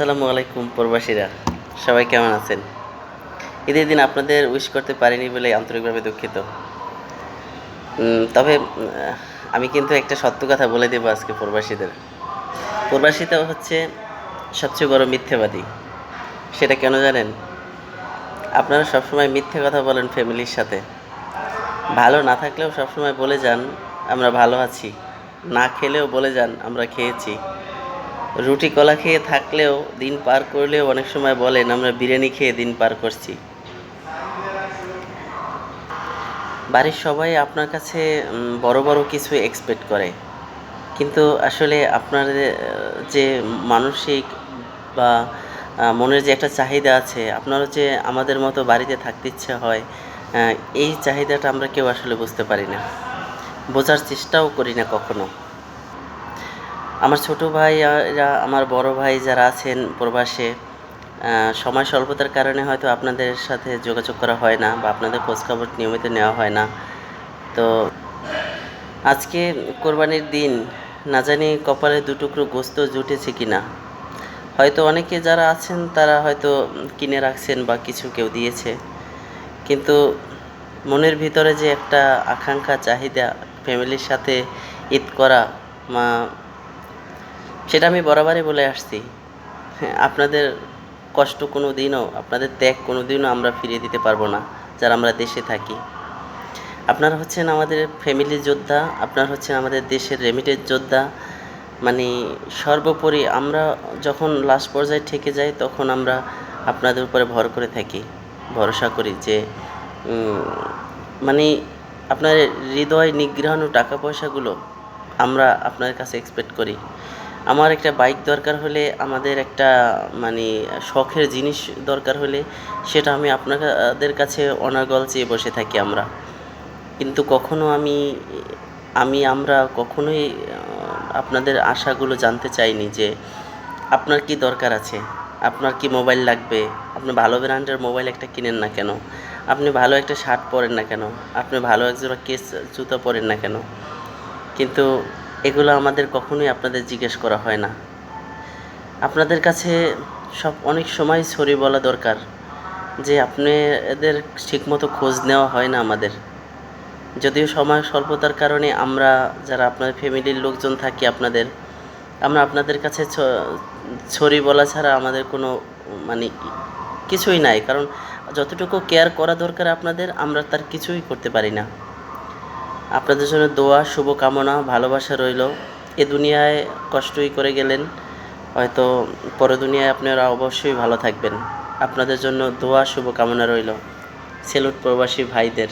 আসসালামু আলাইকুম প্রবাসীরা। সবাই কেমন আছেন? ঈদের দিন আপনাদের উইশ করতে পারিনি বলে আন্তরিকভাবে দুঃখিত। তবে আমি কিন্তু একটা সত্য কথা বলে দেবো আজকে প্রবাসীদের। প্রবাসীটা হচ্ছে সবচেয়ে বড় মিথ্যেবাদী। সেটা কেন জানেন? আপনারা সবসময় মিথ্যে কথা বলেন ফ্যামিলির সাথে। ভালো না থাকলেও সবসময় বলে যান, আমরা ভালো আছি। না খেলেও বলে যান, আমরা খেয়েছি। রুটি কলা খেয়ে থাকলেও দিন পার করলেও অনেক সময় বলেন, আমরা বিরিয়ানি খেয়ে দিন পার করছি। বাড়ির সবাই আপনার কাছে বড় বড় কিছু এক্সপেক্ট করে। কিন্তু আসলে আপনার যে মানসিক বা মনের যে একটা চাহিদা আছে, আপনারও যে আমাদের মতো বাড়িতে থাকতে ইচ্ছে হয় এই চাহিদাটা আমরা কেউ আসলে বুঝতে পারি না। বোঝার চেষ্টাও করি না কখনো। আমার ছোট ভাইরা আমার বড় ভাই যারা আছেন প্রবাসে সময় স্বল্পতার কারণে হয়তো আপনাদের সাথে যোগাযোগ করা হয় না বা আপনাদের খোঁজখবর নিয়মিত নেওয়া হয় না। তো আজকে কোরবানির দিন, না জানি কপালে দুটুকরো গোস্ত জুটেছে কি না হয়তো অনেকে যারা আছেন তারা হয়তো কিনে রাখছেন বা কিছু কেউ দিয়েছে। কিন্তু মনের ভিতরে যে একটা আকাঙ্ক্ষা, চাহিদা, ফ্যামিলির সাথে ঈদ করা, মা সেটা আমি বরাবরই বলে আসছি। হ্যাঁ, আপনাদের কষ্ট কোনো দিনও আপনাদের ত্যাগ কোনো দিনও আমরা ফিরিয়ে দিতে পারব না যারা আমরা দেশে থাকি। আপনারা হচ্ছেন আমাদের ফ্যামিলির যোদ্ধা আপনারা হচ্ছেন আমাদের দেশের রেমিটেড যোদ্ধা। মানে সর্বোপরি আমরা যখন লাস্ট পর্যায়ে ঠেকে যাই তখন আমরা আপনাদের উপরে ভর করে থাকি। ভরসা করি যে মানে আপনার হৃদয় নিগ্রহানো টাকা পয়সাগুলো আমরা আপনার কাছে এক্সপেক্ট করি। আমার একটা বাইক দরকার হলে, আমাদের একটা মানে শখের জিনিস দরকার হলে, সেটা আমি আপনাদের কাছে অনাগল চেয়ে বসে থাকি আমরা। কিন্তু কখনো আমি আমি, আমরা কখনোই আপনাদের আশাগুলো জানতে চাইনি যে, আপনার কি দরকার আছে? আপনার কি মোবাইল লাগবে? আপনি ভালো ব্র্যান্ডের মোবাইল একটা কিনেন না কেন? আপনি ভালো একটা শার্ট পরেন না কেন? আপনি ভালো একজোড়া কেস জুতো পরেন না কেন? কিন্তু এগুলো আমাদের কখনোই আপনাদের জিজ্ঞেস করা হয় না। আপনাদের কাছে সব অনেক সময় সরি বলা দরকার যে আপনাদের ঠিকমতো খোঁজ নেওয়া হয় না আমাদের। যদিও সময় স্বল্পতার কারণে আমরা যারা আপনার ফ্যামিলির লোকজন থাকি আপনাদের, আমরা আপনাদের কাছে ছড়ি বলা ছাড়া আমাদের কোনো মানে কিছুই নাই। কারণ যতটুকু কেয়ার করা দরকার আপনাদের, আমরা তার কিছুই করতে পারি না। আপনাদের জন্য দোয়া, শুভকামনা, ভালোবাসা রইল। এ দুনিয়ায় কষ্টই করে গেলেন, হয়তো পরে দুনিয়ায় আপনারা অবশ্যই ভালো থাকবেন। আপনাদের জন্য দোয়া, শুভকামনা রইল। সেলুট প্রবাসী ভাইদের।